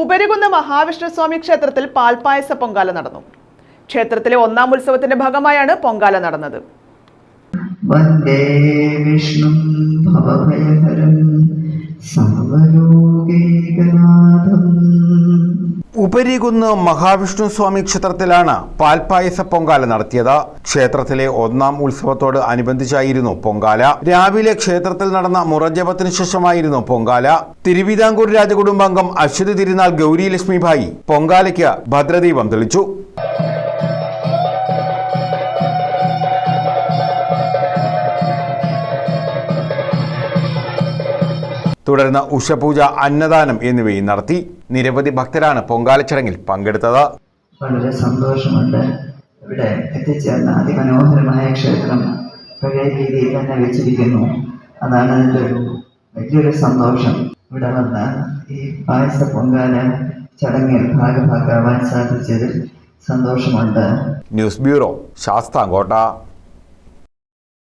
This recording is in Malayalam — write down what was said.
ഉപരികുന്ന് മഹാവിഷ്ണു സ്വാമി ക്ഷേത്രത്തിൽ പാൽപായസ പൊങ്കാല നടന്നു. ക്ഷേത്രത്തിലെ ഒന്നാം ഉത്സവത്തിന്റെ ഭാഗമായാണ് പൊങ്കാല നടന്നത്. വന്ദേ വിഷ്ണു ഭവഭയഹരം. ഉപരികുന്ന് മഹാവിഷ്ണു സ്വാമി ക്ഷേത്രത്തിലാണ് പാൽപ്പായസ പൊങ്കാല നടത്തിയത്. ക്ഷേത്രത്തിലെ ഒന്നാം ഉത്സവത്തോട് അനുബന്ധിച്ചായിരുന്നു പൊങ്കാല. രാവിലെ ക്ഷേത്രത്തിൽ നടന്ന മുറജപത്തിന് ശേഷമായിരുന്നു പൊങ്കാല. തിരുവിതാംകൂർ രാജകുടുംബാംഗം അശ്വതി തിരുനാൾ ഗൗരി ലക്ഷ്മിഭായി പൊങ്കാലയ്ക്ക് ഭദ്രദീപം തെളിച്ചു. തുടർന്ന് ഉഷപൂജ അന്നദാനം എന്നിവയും നടത്തി നിരവധി ഭക്തരാണ് പൊങ്കാല ചടങ്ങിൽ പങ്കെടുത്തത്. വളരെ സന്തോഷമുണ്ട്. ഇവിടെ എത്തിച്ചേർന്ന അതിമനോഹരമായ ക്ഷേത്രം പഴയ രീതിയിൽ തന്നെ വെച്ചിരിക്കുന്നു. അതാണ് അതിന്റെ ഒരു വലിയൊരു സന്തോഷം. ഇവിടെ വന്ന ഈ പായസ പൊങ്കാല ചടങ്ങിൽ ഭാഗഭാക്കാവാൻ സാധിച്ചതിൽ സന്തോഷമുണ്ട്. News bureau Sasthamkotta.